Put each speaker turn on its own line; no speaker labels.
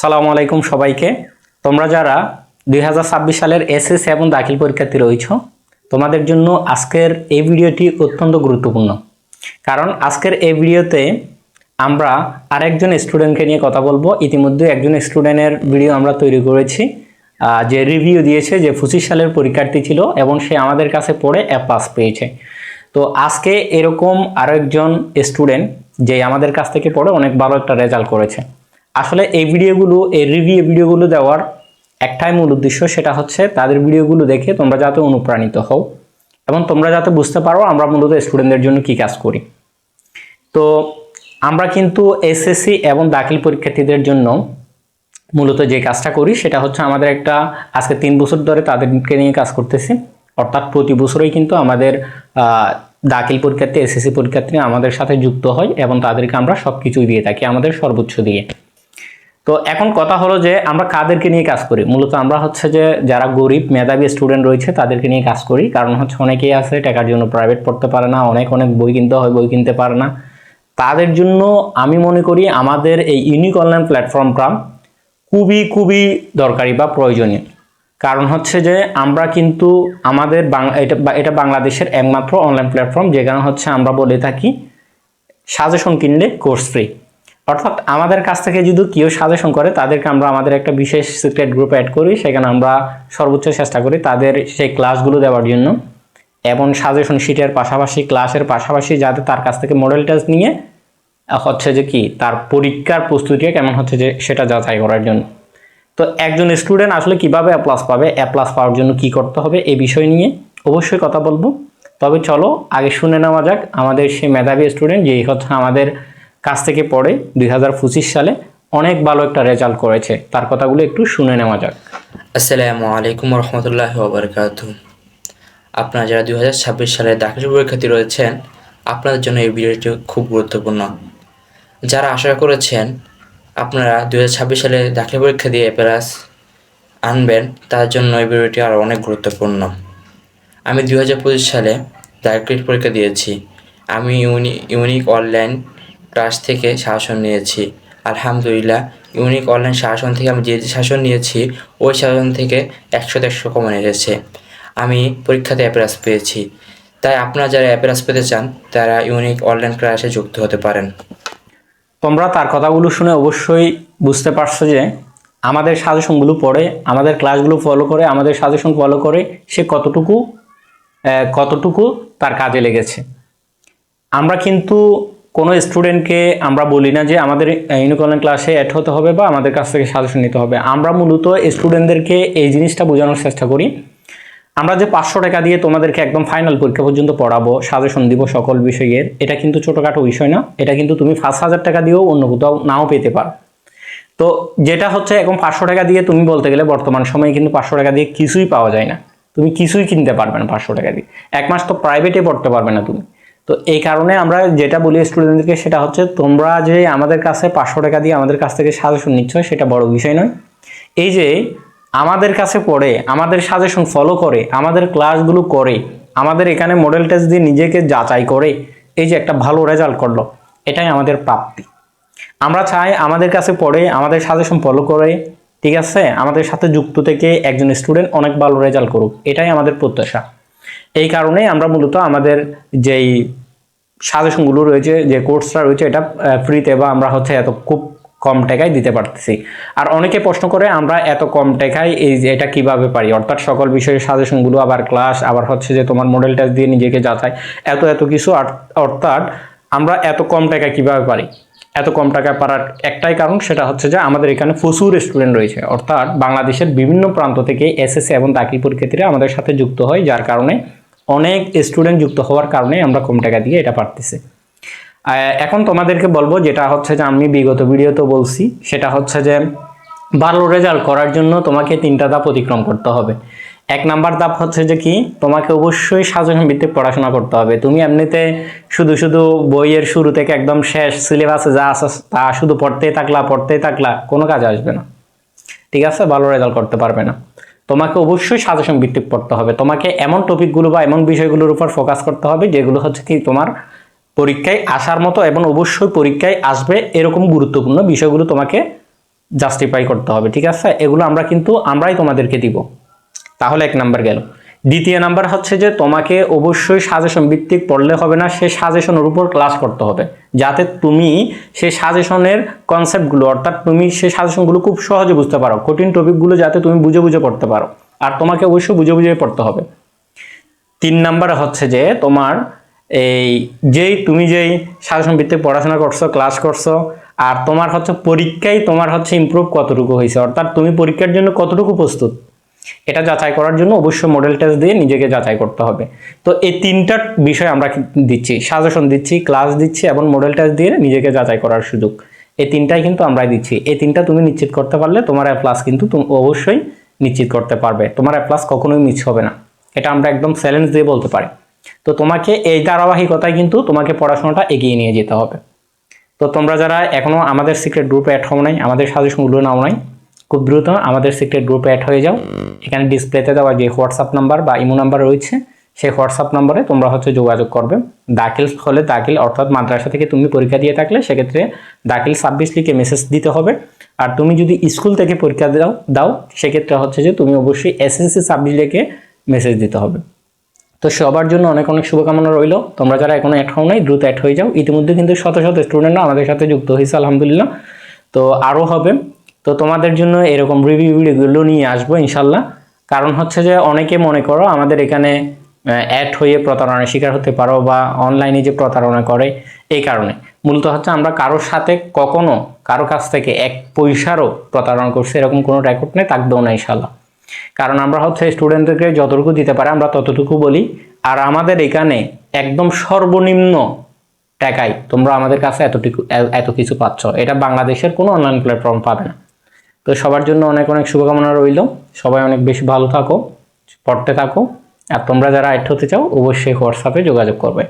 সালামু আলাইকুম সবাইকে। তোমরা যারা দুই হাজার ছাব্বিশ সালের এসএসসি এবং দাখিল পরীক্ষার্থী রয়েছ, তোমাদের জন্য আজকের এই ভিডিওটি অত্যন্ত গুরুত্বপূর্ণ। কারণ আজকের এই ভিডিওতে আমরা আরেকজন স্টুডেন্টকে নিয়ে কথা বলব। ইতিমধ্যে একজন স্টুডেন্টের ভিডিও আমরা তৈরি করেছি যে রিভিউ দিয়েছে যে পঁচিশ সালের পরীক্ষার্থী ছিল এবং সে আমাদের কাছে পড়ে এ পাস পেয়েছে। তো আজকে এরকম আরও একজন স্টুডেন্ট যে আমাদের কাছ থেকে পড়ে, অনেক ভালো একটা রেজাল্ট করেছে। আসলে এই ভিডিওগুলো, এই রিভিউ ভিডিওগুলো দেওয়ার একটাই মূল উদ্দেশ্য সেটা হচ্ছে তাদের ভিডিওগুলো দেখে তোমরা যাতে অনুপ্রাণিত হও এবং তোমরা যাতে বুঝতে পারো আমরা মূলত স্টুডেন্টদের জন্য কি কাজ করি। তো আমরা কিন্তু এসএসসি এবং দাখিল পরীক্ষার্থীদের জন্য মূলত যে কাজটা করি সেটা হচ্ছে আমাদের একটা, আজকে তিন বছর ধরে তাদেরকে নিয়ে কাজ করতেছি। অর্থাৎ প্রতি বছরই কিন্তু আমাদের দাখিল পরীক্ষার্থী এসএসসি পরীক্ষার্থী আমাদের সাথে যুক্ত হয় এবং তাদেরকে আমরা সব কিছুই দিয়ে থাকি, আমাদের সর্বোচ্চ দিয়ে। তো এখন কথা হলো যে আমরা কাদেরকে নিয়ে কাজ করি? মূলত আমরা হচ্ছে যে যারা গরিব, মেধাবী স্টুডেন্ট রয়েছে, তাদেরকে নিয়ে কাজ করি। কারণ হচ্ছে অনেকেই আছে, টাকার জন্য প্রাইভেট পড়তে পারে না, অনেক অনেক বই কিনতে হয়, বই কিনতে পারে না। তাদের জন্য আমি মনে করি আমাদের এই ইউনিক অনলাইন প্ল্যাটফর্মটা খুবই খুবই দরকারি বা প্রয়োজনীয়। কারণ হচ্ছে যে আমরা কিন্তু আমাদের এটা এটা বাংলাদেশের একমাত্র অনলাইন প্ল্যাটফর্ম যেখানে হচ্ছে আমরা বলে থাকি সাজেশন কিনলে কোর্স ফ্রি অর্থাৎ আমাদের কাছ থেকে যদি কেউ সাজেশন করে, তাদেরকে আমরা আমাদের একটা বিশেষ সিক্রেট গ্রুপে অ্যাড করি, সেখানে আমরা সর্বোচ্চ চেষ্টা করি তাদের সেই ক্লাসগুলো দেওয়ার জন্য। এবং সাজেশন শিটের পাশাপাশি ক্লাসের পাশাপাশি যাতে তার কাছ থেকে মডেল টেস্ট নিয়ে, হচ্ছে যে কি, তার পরীক্ষার প্রস্তুতিটা কেমন হচ্ছে যে সেটা যাচাই করার জন্য। তো একজন স্টুডেন্ট আসলে কীভাবে এ প্লাস পাবে এ প্লাস পাওয়ার জন্য কি করতে হবে, এ বিষয় নিয়ে অবশ্যই কথা বলব। তবে চলো, আগে শুনে নেওয়া যাক আমাদের সেই মেধাবী স্টুডেন্ট যেই হচ্ছে আমাদের কাছ থেকে পড়ে দুই হাজার পঁচিশ সালে অনেক ভালো একটা রেজাল্ট করেছে। তার কথাগুলো একটু শুনে নেওয়া যাক।
আসসালামু আলাইকুম রহমতুল্লাহ ওবরকাত আপনারা যারা দুই হাজার ছাব্বিশ সালে দাখিল পরীক্ষার্থী রয়েছেন, আপনাদের জন্য এই ভিডিওটি খুব গুরুত্বপূর্ণ। যারা আশা করেছেন আপনারা দুই হাজার ছাব্বিশ সালে দাখিল পরীক্ষা দিয়ে প্লাস আনবেন, তার জন্য এই ভিডিওটি আরও অনেক গুরুত্বপূর্ণ। আমি দুই হাজার পঁচিশ সালে দাখিল পরীক্ষা দিয়েছি। আমি ইউনি ইউনিক অনলাইন ক্লাস থেকে শাসন নিয়েছি। আলহামদুলিল্লাহ, ইউনিক অনলাইন শাসন থেকে আমি যে শাসন নিয়েছি, ওই শাসন থেকে একশো একশো কমন এসেছে। আমি পরীক্ষাতে অ্যাপ্রাস পেয়েছি। তাই আপনারা যারা অ্যাপ্রাস পেতে চান, তারা ইউনিক অনলাইন ক্লাসে যুক্ত হতে পারেন।
তোমরা তার কথাগুলো শুনে অবশ্যই বুঝতে পারছ যে আমাদের সাজেশনগুলো পড়ে, আমাদের ক্লাসগুলো ফলো করে, আমাদের সাজেশন ফলো করে সে কতটুকু কতটুকু তার কাজে লেগেছে। আমরা কিন্তু কোনো স্টুডেন্টকে আমরা বলি না যে আমাদের ইউনিকর্ন ক্লাসে অ্যাড হতে হবে বা আমাদের কাছ থেকে সাজেশন নিতে হবে। আমরা মূলত স্টুডেন্টদেরকে এই জিনিসটা বোঝানোর চেষ্টা করি। আমরা যে পাঁচশো টাকা দিয়ে তোমাদেরকে একদম ফাইনাল পরীক্ষা পর্যন্ত পড়াবো সাজেশন দিব সকল বিষয়ের, এটা কিন্তু ছোটোখাটো বিষয় না। এটা কিন্তু তুমি পাঁচ হাজার টাকা দিয়েও অন্য কোথাও নাও পেতে পারো। তো যেটা হচ্ছে এখন পাঁচশো টাকা দিয়ে তুমি বলতে গেলে বর্তমান সময়ে কিন্তু পাঁচশো টাকা দিয়ে কিছুই পাওয়া যায় না। তুমি কিছুই কিনতে পারবে না পাঁচশো টাকা দিয়ে। এক মাস তো প্রাইভেটে পড়তে পারবে না তুমি। তো এই কারণে আমরা যেটা বলি স্টুডেন্টদেরকে সেটা হচ্ছে তোমরা যে আমাদের কাছে পাঁচশো টাকা দিয়ে আমাদের কাছ থেকে সাজেশন নিচ্ছ, সেটা বড় বিষয় নয়। এই যে আমাদের কাছে পড়ে আমাদের সাজেশন ফলো করে, আমাদের ক্লাসগুলো করে, আমাদের এখানে মডেল টেস্ট দিয়ে নিজেকে যাচাই করে, এই যে একটা ভালো রেজাল্ট করল, এটাই আমাদের প্রাপ্তি। আমরা চাই আমাদের কাছে পড়ে, আমাদের সাজেশন ফলো করে, ঠিক আছে? আমাদের সাথে যুক্ত থেকে একজন স্টুডেন্ট অনেক ভালো রেজাল্ট করুক, এটাই আমাদের প্রত্যাশা। এই কারণে আমরা মূলত আমাদের যেই সাজেশনগুলো রয়েছে, যে কোর্সটা রয়েছে, এটা ফ্রিতে বা আমরা হচ্ছে এত খুব কম টাকায় দিতে পারতেছি। আর অনেকে প্রশ্ন করে, আমরা এত কম টাকায় এই যে এটা কীভাবে পারি? অর্থাৎ সকল বিষয়ের সাজেশনগুলো আবার ক্লাস আবার হচ্ছে যে তোমার মডেল দিয়ে নিজেকে যাচাই, এত এত কিছু। অর্থাৎ আমরা এত কম টাকায় কীভাবে পারি? এত কম টাকায় পারার একটাই কারণ সেটা হচ্ছে যে আমাদের এখানে প্রচুর স্টুডেন্ট রয়েছে। অর্থাৎ বাংলাদেশের বিভিন্ন প্রান্ত থেকে এসএসসি এবং দাখিল পরীক্ষার্থীরা আমাদের সাথে যুক্ত হয়, যার কারণে অনেক স্টুডেন্ট যুক্ত হওয়ার কারণে আমরা কম টাকা দিয়ে এটা পারতেছি। এখন তোমাদেরকে বলব যেটা হচ্ছে যে আমি বিগত ভিডিওতে বলছি, সেটা হচ্ছে যে ভালো রেজাল্ট করার জন্য তোমাকে তিনটা ধাপ অতিক্রম করতে হবে। এক নাম্বার ধাপ হচ্ছে যে কি, তোমাকে অবশ্যই সাজেশন ভিত্তিক পড়াশোনা করতে হবে। তুমি এমনিতে শুধু শুধু বইয়ের শুরু থেকে একদম শেষ সিলেবাসে যা আছে তা শুধু পড়তেই থাকলা পড়তেই থাকলা, কোনো কাজ আসবে না। ঠিক আছে? ভালো রেজাল্ট করতে পারবে না। তোমাকে অবশ্যই সাজেশন ভিত্তিক পড়তে হবে। তোমাকে এমন টপিকগুলো বা এমন বিষয়গুলোর উপর ফোকাস করতে হবে, যেগুলো হচ্ছে কি তোমার পরীক্ষায় আসার মতো এবং অবশ্যই পরীক্ষায় আসবে এরকম গুরুত্বপূর্ণ বিষয়গুলো তোমাকে জাস্টিফাই করতে হবে, ঠিক আছে? এগুলো আমরা কিন্তু আমরাই তোমাদেরকে দিব। তাহলে এক নাম্বার গেল। দ্বিতীয় নাম্বার হচ্ছে যে তোমাকে অবশ্যই সাজেশন ভিত্তিক পড়লে হবে না সেই সাজেশনের উপর ক্লাস করতে হবে। যাতে তুমি সে সাজেশনের কনসেপ্টগুলো অর্থাৎ তুমি সেই সাজেশনগুলো খুব সহজে বুঝতে পারো। কঠিন টপিকগুলো যাতে তুমি বুঝে বুঝে পড়তে পারো। আর তোমাকে অবশ্যই বুঝে বুঝে পড়তে হবে। তিন নাম্বার হচ্ছে যে তোমার এই যেই তুমি যেই সাজেশন ভিত্তিক পড়াশোনা করছ ক্লাস করছ, আর তোমার হচ্ছে পরীক্ষায় তোমার হচ্ছে ইমপ্রুভ কতটুকু হয়েছে, অর্থাৎ তুমি পরীক্ষার জন্য কতটুকু প্রস্তুত? এটা যাচাই করার জন্য অবশ্যই মডেল টেস্ট দিয়ে নিজেকে যাচাই করতে হবে। তো এই তিনটা বিষয় আমরা দিচ্ছি? সাজেশন দিচ্ছি ক্লাস দিচ্ছি এবং মডেল টেস্ট দিয়ে নিজেকে যাচাই করার সুযোগ। এই তিনটাই কিন্তু আমরাই দিচ্ছি। এই তিনটা তুমি নিশ্চিত করতে পারলে তোমার এ প্লাস কিন্তু তুমি অবশ্যই নিশ্চিত করতে পারবে। তোমার এ প্লাস কখনোই মিস হবে না। এটা আমরা একদম চ্যালেঞ্জ দিয়ে বলতে পারি। তো তোমাকে এই ধারাবাহিকতায় কিন্তু তোমাকে পড়াশোনাটা এগিয়ে নিয়ে যেতে হবে। তো তোমরা যারা এখনও আমাদের সিক্রেট গ্রুপে অ্যাড হও নাই, আমাদের সাজেশনগুলো নাও নাই খুব দ্রুত আমাদের সিক্রেট গ্রুপে অ্যাড হয়ে যাও। এখানে ডিসপ্লেতে দেওয়া যে হোয়াটসঅ্যাপ নাম্বার বা ইমো নাম্বার রয়েছে, সেই হোয়াটসঅ্যাপ নম্বরে তোমরা হচ্ছে যোগাযোগ করবে। দাখিল হলে দাখিল অর্থাৎ মাদ্রাসা থেকে তুমি পরীক্ষা দিয়ে থাকলে সেক্ষেত্রে দাখিল ছাব্বিশ লিখে মেসেজ দিতে হবে। আর তুমি যদি স্কুল থেকে পরীক্ষা দাও দাও, সেক্ষেত্রে হচ্ছে যে তুমি অবশ্যই এসএসসি ছাব্বিশ লিখে মেসেজ দিতে হবে। তো সবার জন্য অনেক অনেক শুভকামনা রইল। তোমরা যারা এখনও অ্যাড হও নাই, দ্রুত অ্যাড হয়ে যাও। ইতিমধ্যে কিন্তু শত শত স্টুডেন্টরা আমাদের সাথে যুক্ত হয়েছে, আলহামদুলিল্লাহ। তো আরও হবে। তো তোমাদের জন্য এরকম রিভিউ ভিডিওগুলো নিয়ে আসব ইনশাল্লাহ। কারণ হচ্ছে যে অনেকে মনে করো আমাদের এখানে অ্যাড হয়ে প্রতারণার শিকার হতে পারো বা অনলাইনে যে প্রতারণা করে, এই কারণে। মূলত হচ্ছে আমরা কারোর সাথে কখনো কারও কাছ থেকে এক পয়সারও প্রতারণা করছি, এরকম কোনো রেকর্ড নেই, থাকবেও না ইনশাল্লাহ। কারণ আমরা হচ্ছে স্টুডেন্টদেরকে যতটুকু দিতে পারি আমরা ততটুকু বলি, আর আমাদের এখানে একদম সর্বনিম্ন টাকায় তোমরা আমাদের কাছে এতটুকু, এত কিছু পাচ্ছ। এটা বাংলাদেশের কোনো অনলাইন প্ল্যাটফর্ম পাবে না। তো সবার জন্য অনেক অনেক শুভকামনা রইল। সবাই অনেক বেশি ভালো থাকো, পড়তে থাকো, আর তোমরা যারা অ্যাড হতে চাও, অবশ্যই হোয়াটসঅ্যাপে যোগাযোগ করবে।